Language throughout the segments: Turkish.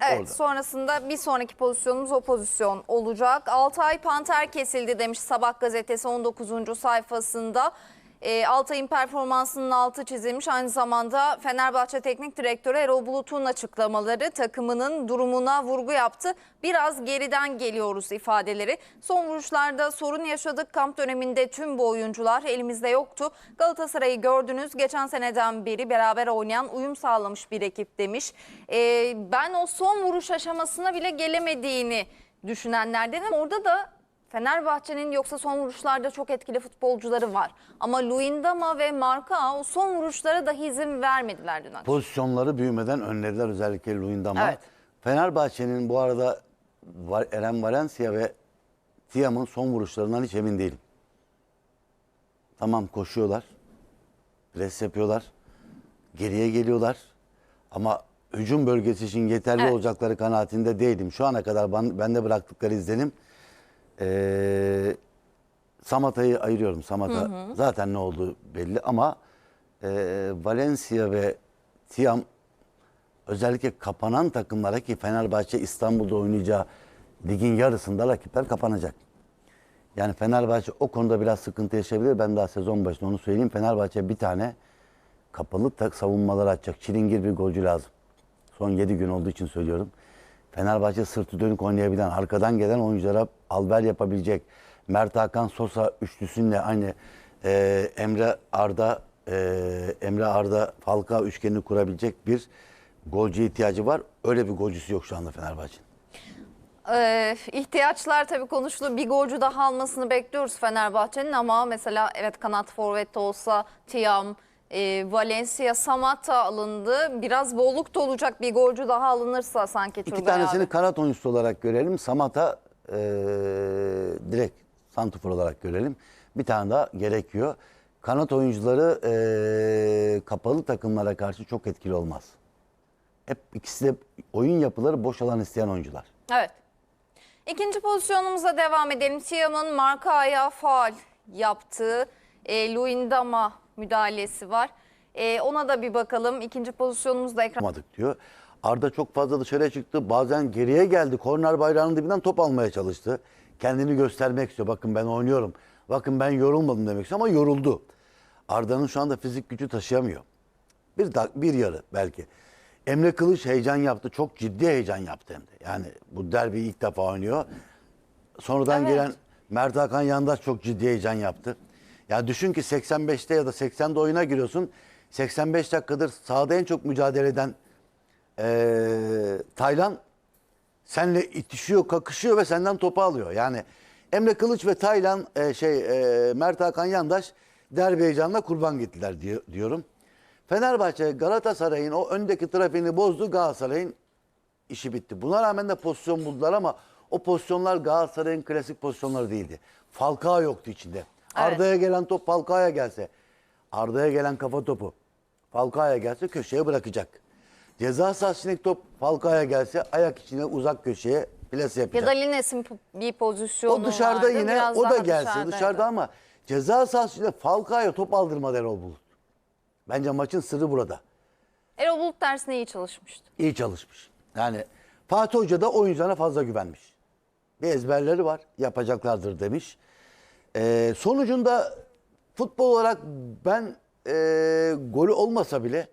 Evet Orada. sonrasında bir sonraki pozisyonumuz o pozisyon olacak. Altay Panter kesildi demiş Sabah gazetesi 19. sayfasında. E, Altay'ın performansının altı çizilmiş. Aynı zamanda Fenerbahçe Teknik Direktörü Erol Bulut'un açıklamaları takımının durumuna vurgu yaptı. Biraz geriden geliyoruz ifadeleri. Son vuruşlarda sorun yaşadık. Kamp döneminde tüm bu oyuncular elimizde yoktu. Galatasaray'ı gördünüz. Geçen seneden beri beraber oynayan uyum sağlamış bir ekip demiş. E, ben o son vuruş aşamasına bile gelemediğini düşünenlerdenim. Orada da Fenerbahçe'nin yoksa son vuruşlarda çok etkili futbolcuları var. Ama Luindama ve Marka o son vuruşlara dahi izin vermediler dün akşam. Pozisyonları büyümeden önlediler özellikle Luyendama. Evet. Fenerbahçe'nin bu arada Eren Valencia ve Tiam'ın son vuruşlarından hiç emin değilim. Tamam koşuyorlar. Pres yapıyorlar. Geriye geliyorlar. Ama hücum bölgesi için yeterli Evet. olacakları kanaatinde değilim. Şu ana kadar ben, bende bıraktıkları izlenim. Ee, Samata'yı ayırıyorum. Samata zaten ne olduğu belli ama e, Valencia ve Tiam özellikle kapanan takımlara ki Fenerbahçe İstanbul'da oynayacağı ligin yarısında rakipler kapanacak. Yani Fenerbahçe o konuda biraz sıkıntı yaşayabilir. Ben daha sezon başında onu söyleyeyim. Fenerbahçe bir tane kapalı tak savunmalar atacak. Çilingir bir golcü lazım. Son 7 gün olduğu için söylüyorum. Fenerbahçe sırtı dönük oynayabilen, arkadan gelen oyunculara alver yapabilecek. Mert Hakan Sosa üçlüsünle aynı e, Emre Arda e, Emre Arda Falcao üçgenini kurabilecek bir golcü ihtiyacı var. Öyle bir golcüsü yok şu anda Fenerbahçe'nin. Ee, ihtiyaçlar tabii konuşulu bir golcü daha almasını bekliyoruz Fenerbahçe'nin ama mesela evet kanat forvet olsa Tiam, e, Valencia, Samata alındı. Biraz bolluk da olacak bir golcü daha alınırsa sanki İki tanesini abi. kanat oyuncusu olarak görelim. Samata e, direkt santifor olarak görelim. Bir tane daha gerekiyor. Kanat oyuncuları e, kapalı takımlara karşı çok etkili olmaz. Hep ikisi de oyun yapıları boş alan isteyen oyuncular. Evet. İkinci pozisyonumuza devam edelim. Tiam'ın marka ayağı faal yaptığı e, Luindama müdahalesi var. E, ona da bir bakalım. İkinci pozisyonumuzda ekran. Diyor. Arda çok fazla dışarıya çıktı. Bazen geriye geldi. Korner bayrağının dibinden top almaya çalıştı. Kendini göstermek istiyor. Bakın ben oynuyorum. Bakın ben yorulmadım demek istiyor ama yoruldu. Arda'nın şu anda fizik gücü taşıyamıyor. Bir, dak- bir yarı belki. Emre Kılıç heyecan yaptı. Çok ciddi heyecan yaptı hem de. Yani bu derbiyi ilk defa oynuyor. Sonradan Evet. gelen Mert Hakan Yandaş çok ciddi heyecan yaptı. Ya düşün ki 85'te ya da 80'de oyuna giriyorsun. 85 dakikadır sahada en çok mücadele eden eee Taylan senle itişiyor, kakışıyor ve senden topu alıyor. Yani Emre Kılıç ve Taylan e, şey e, Mert Hakan Yandaş derbi heyecanına kurban gittiler diyor, diyorum. Fenerbahçe Galatasaray'ın o öndeki trafiğini bozdu. Galatasaray'ın işi bitti. Buna rağmen de pozisyon buldular ama o pozisyonlar Galatasaray'ın klasik pozisyonları değildi. Falcao yoktu içinde. Arda'ya gelen top Falcao'ya gelse, Arda'ya gelen kafa topu Falcao'ya gelse köşeye bırakacak. Ceza sahasındaki top Falcao'ya gelse ayak içine uzak köşeye plase Ya yapacak. da Lines'in bir pozisyonu o dışarıda vardı. yine Biraz o da gelse dışarıdaydı. dışarıda ama ceza sahasında Falcao'ya top aldırmadı Erol Bulut. Bence maçın sırrı burada. Erol Bulut dersine iyi çalışmıştı. İyi çalışmış. Yani Fatih Hoca da oyuncularına fazla güvenmiş. Bir ezberleri var, yapacaklardır demiş. Ee, sonucunda futbol olarak ben e, golü olmasa bile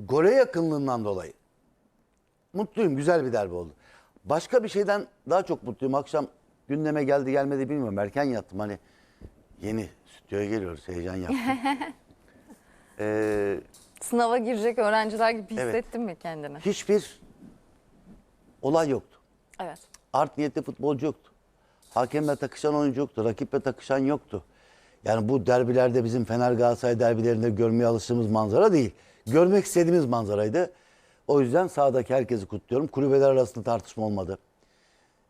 gole yakınlığından dolayı mutluyum. Güzel bir derbi oldu. Başka bir şeyden daha çok mutluyum. Akşam gündeme geldi gelmedi bilmiyorum. Erken yattım hani yeni stüdyoya geliyoruz heyecan yaptım. Ee, Sınava girecek öğrenciler gibi Evet. hissettin mi kendini? hiçbir olay yoktu. Evet. art niyetli futbolcu yoktu. Hakemle takışan oyuncu yoktu. Rakiple takışan yoktu. Yani bu derbilerde bizim Fener Galatasaray derbilerinde görmeye alıştığımız manzara değil. Görmek istediğimiz manzaraydı. O yüzden sahadaki herkesi kutluyorum. Kulübeler arasında tartışma olmadı.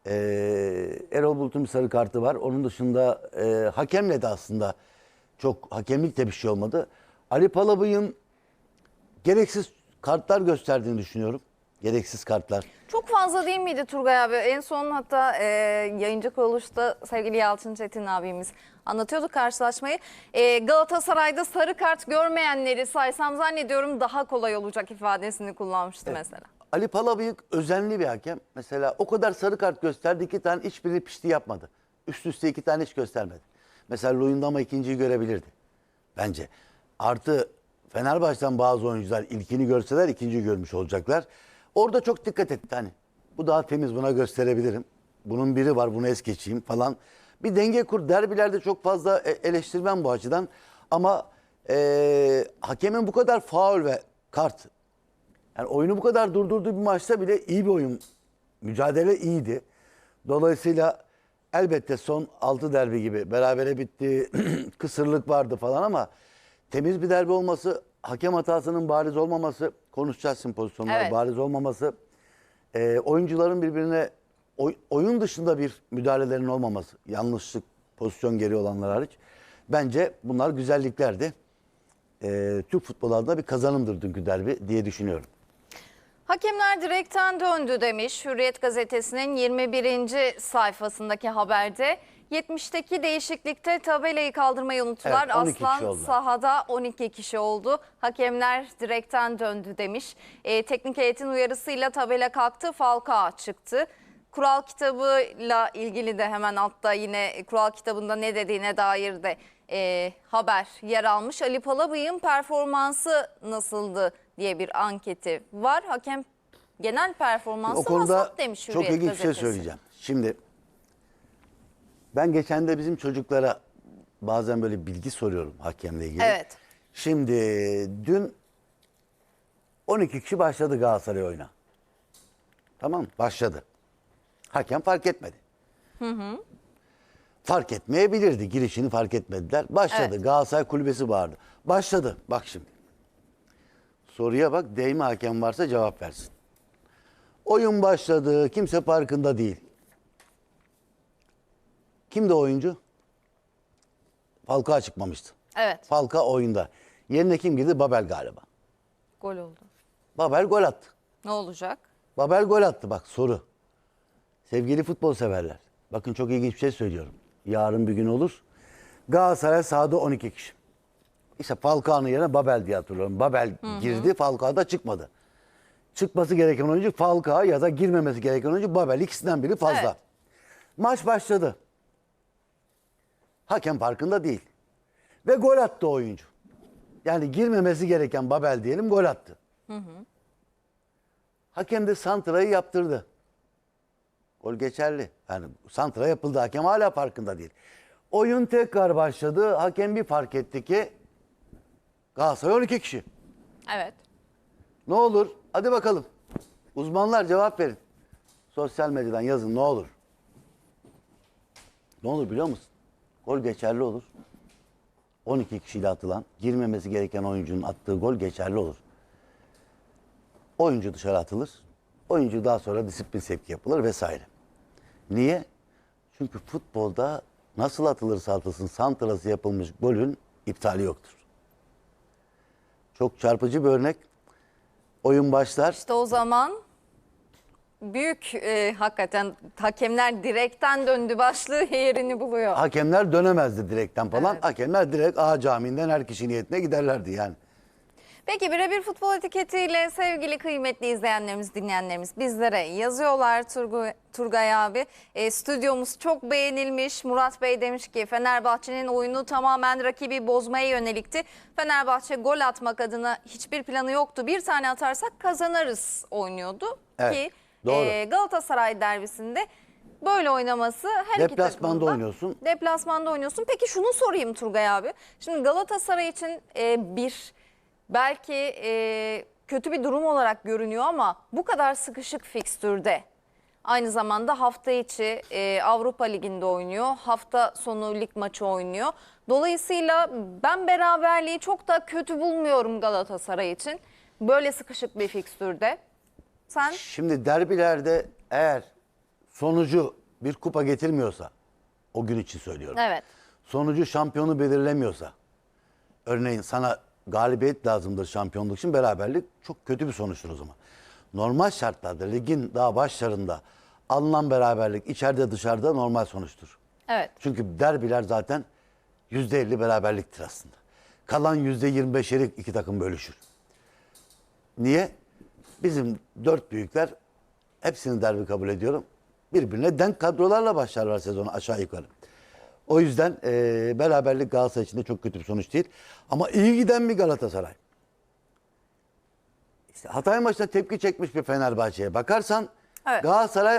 Ee, Erol Bulut'un bir sarı kartı var. Onun dışında e, hakemle de aslında çok hakemlik de bir şey olmadı. Ali Palabıyık'ın gereksiz kartlar gösterdiğini düşünüyorum. Gereksiz kartlar. Çok fazla değil miydi Turgay abi? En son hatta e, yayıncı kuruluşta sevgili Yalçın Çetin abimiz anlatıyordu karşılaşmayı. E, Galatasaray'da sarı kart görmeyenleri saysam zannediyorum daha kolay olacak ifadesini kullanmıştı mesela. Ali Palabıyık özenli bir hakem. Mesela o kadar sarı kart gösterdi iki tane hiçbirini pişti yapmadı. Üst üste iki tane hiç göstermedi. Mesela Luyendama ikinciyi görebilirdi. Bence. Artı Fenerbahçe'den bazı oyuncular ilkini görseler ikinciyi görmüş olacaklar. Orada çok dikkat etti hani. Bu daha temiz buna gösterebilirim. Bunun biri var bunu es geçeyim falan. Bir denge kur. Derbilerde çok fazla e- eleştirmem bu açıdan. Ama e, hakemin bu kadar faul ve kart yani oyunu bu kadar durdurduğu bir maçta bile iyi bir oyun. Mücadele iyiydi. Dolayısıyla elbette son 6 derbi gibi berabere bitti. Kısırlık vardı falan ama temiz bir derbi olması, hakem hatasının bariz olmaması, konuşacağız şimdi pozisyonlar Evet. bariz olmaması, e, oyuncuların birbirine oy- oyun dışında bir müdahalelerinin olmaması, yanlışlık, pozisyon geri olanlar hariç. Bence bunlar güzelliklerdi. E, Türk futbolu adına bir kazanımdır dünkü derbi diye düşünüyorum. Hakemler direkten döndü demiş Hürriyet gazetesinin 21. sayfasındaki haberde. 70'teki değişiklikte tabelayı kaldırmayı unuttular. Evet, 12 kişi Aslan sahada 12 kişi oldu. Hakemler direkten döndü demiş. E, teknik heyetin uyarısıyla tabela kalktı, Falcao çıktı. Kural kitabıyla ilgili de hemen altta yine kural kitabında ne dediğine dair de e, haber yer almış. Ali Palabıyık'ın performansı nasıldı diye bir anketi var. Hakem genel performansı O konuda vasat demiş çok Hürriyet ilginç bir şey söyleyeceğim. Şimdi ben geçen de bizim çocuklara bazen böyle bilgi soruyorum hakemle ilgili. Evet. Şimdi dün 12 kişi başladı Galatasaray oyuna. Tamam mı? Başladı. Hakem fark etmedi. Fark etmeyebilirdi. Girişini fark etmediler. Başladı. Evet. Galatasaray kulübesi bağırdı. Başladı. Bak şimdi. Soruya bak. Değme hakem varsa cevap versin. Oyun başladı. Kimse farkında değil. Kimdi oyuncu? Falcao çıkmamıştı. Evet. Falcao oyunda. Yerine kim girdi? Babel galiba. Gol oldu. Babel gol attı. Ne olacak? Babel gol attı bak soru. Sevgili futbol severler. Bakın çok ilginç bir şey söylüyorum. Yarın bir gün olur. Galatasaray sahada 12 kişi. İşte Falcao'nun yerine Babel diye hatırlıyorum. Babel girdi, Falcao da çıkmadı. Çıkması gereken oyuncu Falcao ya da girmemesi gereken oyuncu Babel. İkisinden biri fazla. Evet. Maç başladı. Hakem farkında değil. Ve gol attı oyuncu. Yani girmemesi gereken Babel diyelim gol attı. Hakem de santrayı yaptırdı. Gol geçerli. Yani santra yapıldı. Hakem hala farkında değil. Oyun tekrar başladı. Hakem bir fark etti ki Galatasaray 12 kişi. Evet. Ne olur? Hadi bakalım. Uzmanlar cevap verin. Sosyal medyadan yazın ne olur. Ne olur biliyor musun? Gol geçerli olur. 12 kişiyle atılan, girmemesi gereken oyuncunun attığı gol geçerli olur. Oyuncu dışarı atılır. Oyuncu daha sonra disiplin sevki yapılır vesaire. Niye? Çünkü futbolda nasıl atılırsa atılsın santrası yapılmış golün iptali yoktur. Çok çarpıcı bir örnek. Oyun başlar. İşte o zaman büyük e, hakikaten hakemler direkten döndü başlığı yerini buluyor. Hakemler dönemezdi direkten falan. Evet. Hakemler direkt A camiinden her kişi niyetine giderlerdi yani. Peki birebir futbol etiketiyle sevgili kıymetli izleyenlerimiz, dinleyenlerimiz bizlere yazıyorlar Turgay, Turgay abi. E, stüdyomuz çok beğenilmiş. Murat Bey demiş ki Fenerbahçe'nin oyunu tamamen rakibi bozmaya yönelikti. Fenerbahçe gol atmak adına hiçbir planı yoktu. Bir tane atarsak kazanırız oynuyordu. Evet, Ki doğru. e, Galatasaray derbisinde böyle oynaması her Deplasmanda oynuyorsun. Deplasmanda oynuyorsun. Peki şunu sorayım Turgay abi. Şimdi Galatasaray için e, bir belki e, kötü bir durum olarak görünüyor ama bu kadar sıkışık fikstürde aynı zamanda hafta içi e, Avrupa Ligi'nde oynuyor. Hafta sonu lig maçı oynuyor. Dolayısıyla ben beraberliği çok da kötü bulmuyorum Galatasaray için. Böyle sıkışık bir fikstürde. Sen Şimdi derbilerde eğer sonucu bir kupa getirmiyorsa o gün için söylüyorum. evet. Sonucu şampiyonu belirlemiyorsa örneğin sana galibiyet lazımdır şampiyonluk için beraberlik çok kötü bir sonuçtur o zaman. Normal şartlarda ligin daha başlarında alınan beraberlik içeride dışarıda normal sonuçtur. Evet. Çünkü derbiler zaten %50 beraberliktir aslında. Kalan %25'leri iki takım bölüşür. Niye? Bizim dört büyükler hepsini derbi kabul ediyorum. Birbirine denk kadrolarla başlarlar sezonu aşağı yukarı. O yüzden e, beraberlik Galatasaray için de çok kötü bir sonuç değil. Ama iyi giden bir Galatasaray. İşte Hatay maçında tepki çekmiş bir Fenerbahçe'ye bakarsan Evet. Galatasaray